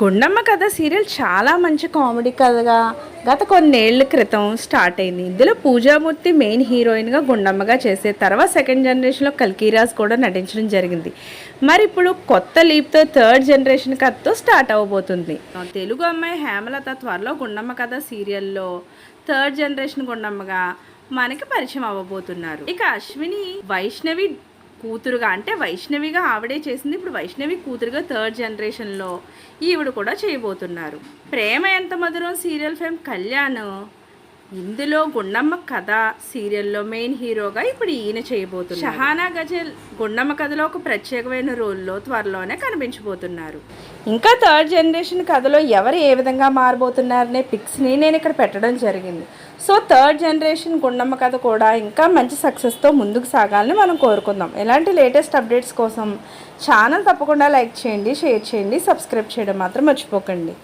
గుండమ్మ కథ సీరియల్ చాలా మంచి కామెడీ కథగా గత కొన్నేళ్ళ క్రితం స్టార్ట్ అయింది. ఇందులో పూజామూర్తి మెయిన్ హీరోయిన్గా గుండమ్మగా చేసే తర్వాత సెకండ్ జనరేషన్లో కల్కీరాజ్ కూడా నటించడం జరిగింది. మరి ఇప్పుడు కొత్త లీప్తో థర్డ్ జనరేషన్ కథతో స్టార్ట్ అవ్వబోతుంది తెలుగు అమ్మాయి హేమలత త్వరలో గుండమ్మ కథ సీరియల్లో థర్డ్ జనరేషన్ గుండమ్మగా మనకి పరిచయం అవ్వబోతున్నారు. ఇక అశ్విని వైష్ణవి కూతురుగా అంటే వైష్ణవిగా ఆవిడే చేసింది. ఇప్పుడు వైష్ణవి కూతురుగా థర్డ్ జనరేషన్లో ఈవిడ కూడా చేయబోతున్నారు. ప్రేమ ఎంత మధురం సీరియల్ ఫేమ్ కళ్యాణ్. ఇందులో గుండమ్మ కథ సీరియల్లో మెయిన్ హీరోగా ఇప్పుడు ఈయన చేయబోతున్నారు. షహానా గజల్ గుండమ్మ కథలో ఒక ప్రత్యేకమైన రోల్లో త్వరలోనే కనిపించబోతున్నారు. ఇంకా థర్డ్ జనరేషన్ కథలో ఎవరు ఏ విధంగా మారబోతున్నారనే పిక్స్ని నేను ఇక్కడ పెట్టడం జరిగింది. సో థర్డ్ జనరేషన్ గుండమ్మ కథ కూడా ఇంకా మంచి సక్సెస్తో ముందుకు సాగాలని మనం కోరుకుందాం. ఇలాంటి లేటెస్ట్ అప్డేట్స్ కోసం ఛానల్ తప్పకుండా లైక్ చేయండి షేర్ చేయండి సబ్స్క్రైబ్ చేయడం మాత్రం మర్చిపోకండి.